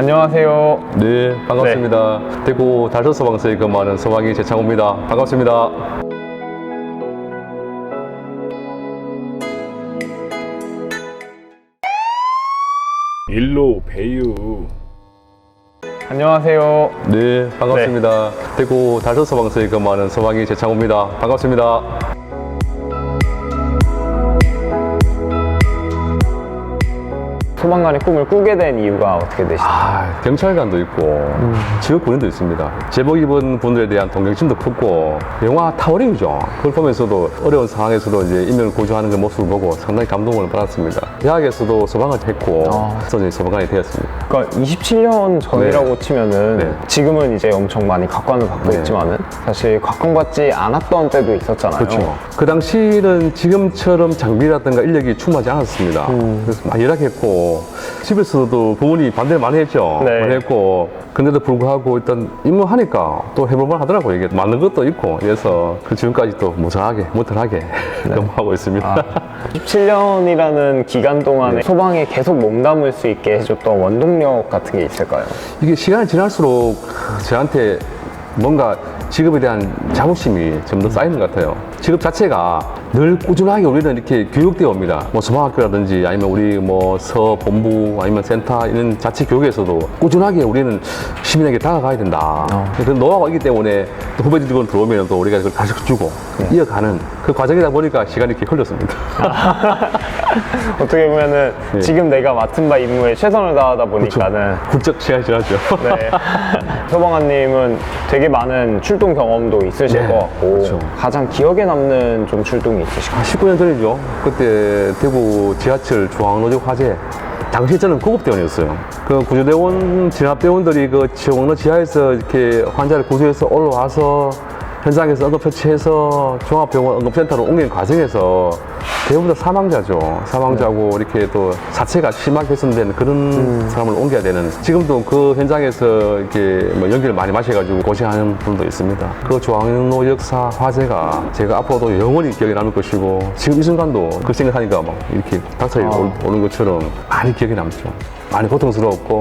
안녕하세요. 네, 반갑습니다. 대구 달서 소방서에 근무하는 소방이 재창호입니다. 반갑습니다. 일로 배유 안녕하세요. 네, 반갑습니다. 대구 달서 소방서에 근무하는 소방이 재창호입니다. 반갑습니다. 소방관의 꿈을 꾸게 된 이유가 어떻게 되시나요? 아, 경찰관도 있고 지역 군인도 있습니다. 제복 입은 분들에 대한 동경심도 크고 영화 타워링이죠. 그걸 보면서도 어려운 상황에서도 이제 인명을 구조하는 그 모습을 보고 상당히 감동을 받았습니다. 대학에서도 소방을 했고 아. 이제 소방관이 되었습니다. 그러니까 27년 전이라고 치면은 네. 지금은 이제 엄청 많이 각광을 받고 네. 있지만은 사실 각광받지 않았던 때도 있었잖아요. 그렇죠. 그 당시는 지금처럼 장비라든가 인력이 충분하지 않았습니다. 음. 그래서 많이 열악했고 집에서도 부모님이 반대를 많이 했죠. 네. 많이 했고 근데도 불구하고 일단 입문하니까 또 해볼만 하더라고요. 이게 맞는 것도 있고 그래서 그 지금까지 또 무사하게 무탈하게 근무하고 있습니다. 네. 아, 17년이라는 기간 동안에 소방에 계속 몸담을 수 있게 해줬던 원동력 같은 게 있을까요? 이게 시간이 지날수록 저한테 뭔가 직업에 대한 자부심이 좀더 쌓이는 것 같아요. 직업 자체가 늘 꾸준하게 우리는 이렇게 교육되어 옵니다. 뭐 소방학교라든지 아니면 우리 뭐 서본부 아니면 센터 이런 자치 교육에서도 꾸준하게 우리는 시민에게 다가가야 된다. 그 노하우가 있기 때문에 또 후배 직원 들어오면 또 우리가 그걸 다시 주고 이어가는 그 과정이다 보니까 시간이 이렇게 흘렀습니다. 어떻게 보면은 네. 지금 내가 맡은 바 임무에 최선을 다하다 보니까는 훌쩍 시간이 지났죠. 네. 소방관님은 되게 많은 출동 경험도 있으실 네, 것 같고 그렇죠. 가장 기억에 남는 좀 출동이 있으실까요? 19년 전이죠. 그때 대구 지하철 중앙로적 화재. 당시 저는 구급대원이었어요. 그 구조대원, 진압대원들이 그 지원로 지하에서 이렇게 환자를 구조해서 올라와서 현장에서 응급 처치해서 종합병원 응급센터로 옮긴 과정에서 대부분 다 사망자죠. 사망자고 이렇게 또 자체가 심하게 훼손된 그런 사람을 옮겨야 되는 지금도 그 현장에서 이렇게 뭐 연기를 많이 마셔가지고 고생하는 분도 있습니다. 그 중앙로 역사 화재가 제가 앞으로도 영원히 기억에 남을 것이고 지금 이 순간도 그 생각하니까 막 이렇게 닥터에 아. 오는 것처럼 많이 기억에 남죠. 많이 고통스러웠고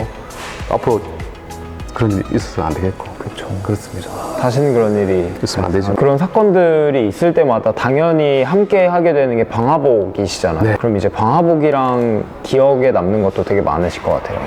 앞으로 그런 일이 있어서는 안 되겠고. 그렇죠. 그렇습니다. 다시는 그런 일이 있으면 안 되죠. 그런 사건들이 있을 때마다 당연히 함께 하게 되는 게 방화복이시잖아요. 네. 그럼 이제 방화복이랑 기억에 남는 것도 되게 많으실 것 같아요.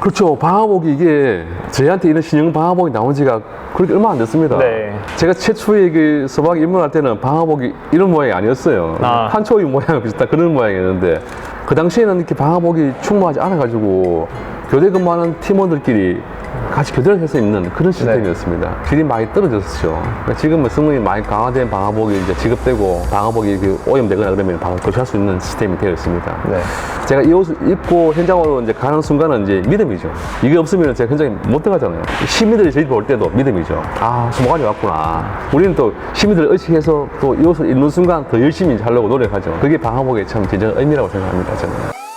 그렇죠. 방화복이 이게 저희한테 이런 신형 방화복이 나온 지가 그렇게 얼마 안 됐습니다. 네. 제가 최초에 그 소방에 입문할 때는 방화복이 이런 모양이 아니었어요. 아. 한초의 모양 비슷한 그런 모양이었는데 그 당시에는 이렇게 방화복이 충분하지 않아가지고 교대 근무하는 팀원들끼리 같이 교대를 해서 입는 그런 시스템이었습니다. 질이 많이 떨어졌었죠. 그러니까 지금은 성능이 많이 강화된 방화복이 이제 지급되고 방화복이 그 오염되거나 그러면 바로 교체할 수 있는 시스템이 되어 있습니다. 네. 제가 이 옷을 입고 현장으로 이제 가는 순간은 이제 믿음이죠. 이게 없으면 제가 현장에 못 들어가잖아요. 시민들이 저희 볼 때도 믿음이죠. 아, 소모관이 왔구나. 우리는 또 시민들을 의식해서 또 이 옷을 입는 순간 더 열심히 하려고 노력하죠. 그게 방화복의 참 진정 의미라고 생각합니다, 저는.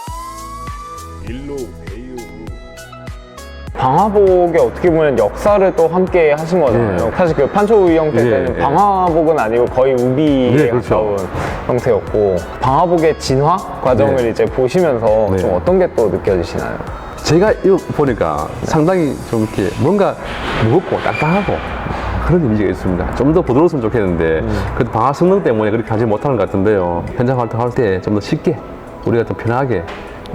방화복에 어떻게 보면 역사를 또 함께 하신 거잖아요. 예. 사실 그 판초 의형 때 예, 때는 예. 방화복은 아니고 거의 우비에 네, 그렇죠. 가까운 형태였고 방화복의 진화 과정을 네. 이제 보시면서 네. 좀 어떤 게 또 느껴지시나요? 제가 이거 보니까 상당히 좀 이렇게 뭔가 무겁고 딱딱하고 그런 이미지가 있습니다. 좀 더 부드러웠으면 좋겠는데 그 방화 성능 때문에 그렇게 하지 못하는 것 같은데요. 현장 활동할 때 좀 더 쉽게 우리가 좀 편하게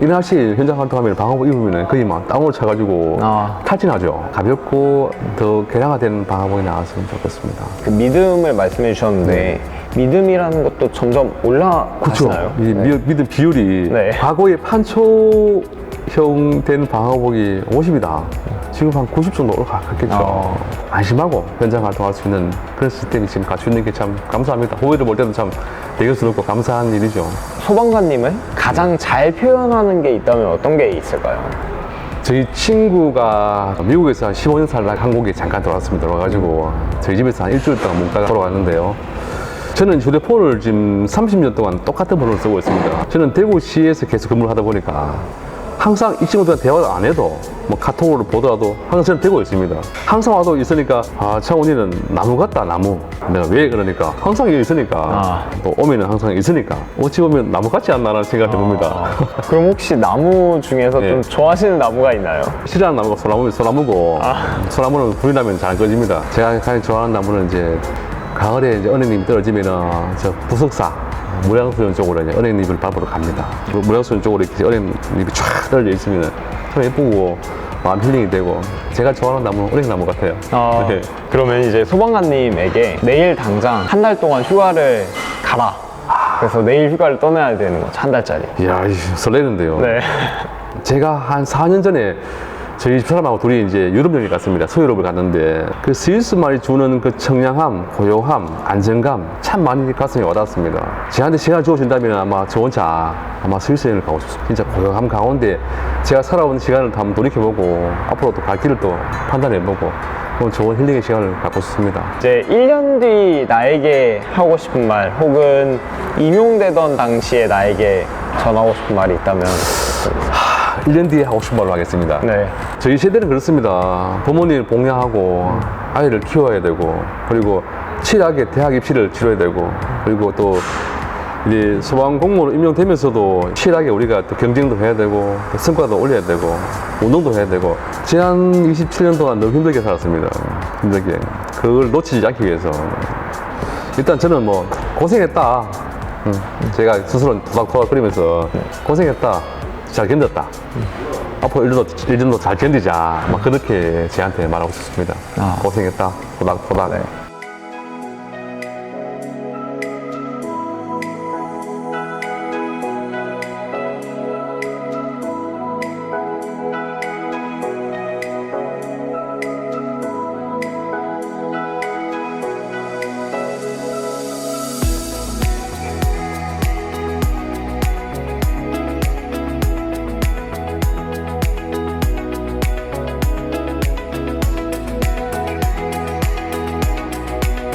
이 날씨 현장 활동하면 방화복 입으면 거의 막 땀을 차가지고 아. 탈진하죠. 가볍고 더 개량화된 방화복이 나왔으면 좋겠습니다. 그 믿음을 말씀해 주셨는데 믿음이라는 것도 점점 올라가시나요? 이 네. 미- 믿음 비율이 네. 과거에 판초형 된 방화복이 50이다. 지금 한 90 정도 올라갔겠죠. 어. 안심하고 현장 활동할 수 있는 그런 시스템이 지금 갖추 있는 게 참 감사합니다. 후배들 볼 때도 참 대견스럽고 감사한 일이죠. 소방관님을 가장 잘 표현하는 게 있다면 어떤 게 있을까요? 저희 친구가 미국에서 한 15년 살다 한국에 잠깐 돌아왔습니다. 돌아가지고 저희 집에서 한 일주일 동안 묵다가 돌아왔는데요. 저는 휴대폰을 지금 30년 동안 똑같은 번호를 쓰고 있습니다. 저는 대구시에서 계속 근무를 하다 보니까 항상 이 친구들과 대화를 안 해도 뭐 카톡으로 보더라도 항상 되고 있습니다. 항상 와도 있으니까 아 창훈이는 나무 같다 나무. 내가 왜 그러니까 항상 여기 있으니까 아. 또 오면은 항상 있으니까 어찌 보면 나무 같지 않나라는 생각이 듭니다. 그럼 혹시 나무 중에서 예. 좀 좋아하시는 나무가 있나요? 싫어하는 나무가 소나무, 소나무고 소나무는 불이 나면 잘안 꺼집니다. 제가 가장 좋아하는 나무는 이제 가을에 이제 은행잎이 떨어지면은 저 부석사 무량수원 쪽으로 이제 은행잎을 밟으러 갑니다. 그 무량수원 쪽으로 이렇게 은행잎이 쫙 떨어져 있으면 참 예쁘고 마음 힐링이 되고 제가 좋아하는 나무는 은행나무 같아요. 아, 네. 그러면 이제 소방관님에게 내일 당장 한 달 동안 휴가를 가라. 그래서 내일 휴가를 떠나야 되는 거죠. 한 달짜리. 이야 이, 설레는데요. 네. 제가 한 4년 전에 저희 집사람하고 둘이 이제 유럽 여행 갔습니다. 서유럽을 갔는데 그 스위스 말이 주는 그 청량함, 고요함, 안정감 참 많이 가슴에 와닿습니다. 제한테 시간 주어진다면 아마 저 혼자 아마 스위스 여행을 가고 싶습니다. 진짜 고요함 가운데 제가 살아온 시간을 한번 돌이켜보고 앞으로 또 갈 길을 또 판단해보고 좋은 힐링의 시간을 갖고 싶습니다. 이제 1년 뒤 나에게 하고 싶은 말 혹은 임용되던 당시에 나에게 전하고 싶은 말이 있다면 1년 뒤에 하고 싶은 말로 하겠습니다. 네. 저희 세대는 그렇습니다. 부모님을 봉양하고 아이를 키워야 되고 그리고 치열하게 대학 입시를 치러야 되고 그리고 또 이제 소방 공무원 임용되면서도 치열하게 우리가 또 경쟁도 해야 되고 또 성과도 올려야 되고 운동도 해야 되고 지난 27년 동안 너무 힘들게 살았습니다. 힘들게 그걸 놓치지 않기 위해서 일단 저는 뭐 고생했다. 음, 제가 스스로 토닥토닥거리면서 고생했다. 잘 견뎠다. 앞으로 일년도, 일년도 잘 견디자. 막 그렇게 제한테 말하고 싶습니다. 아. 고생했다. 토닥토닥.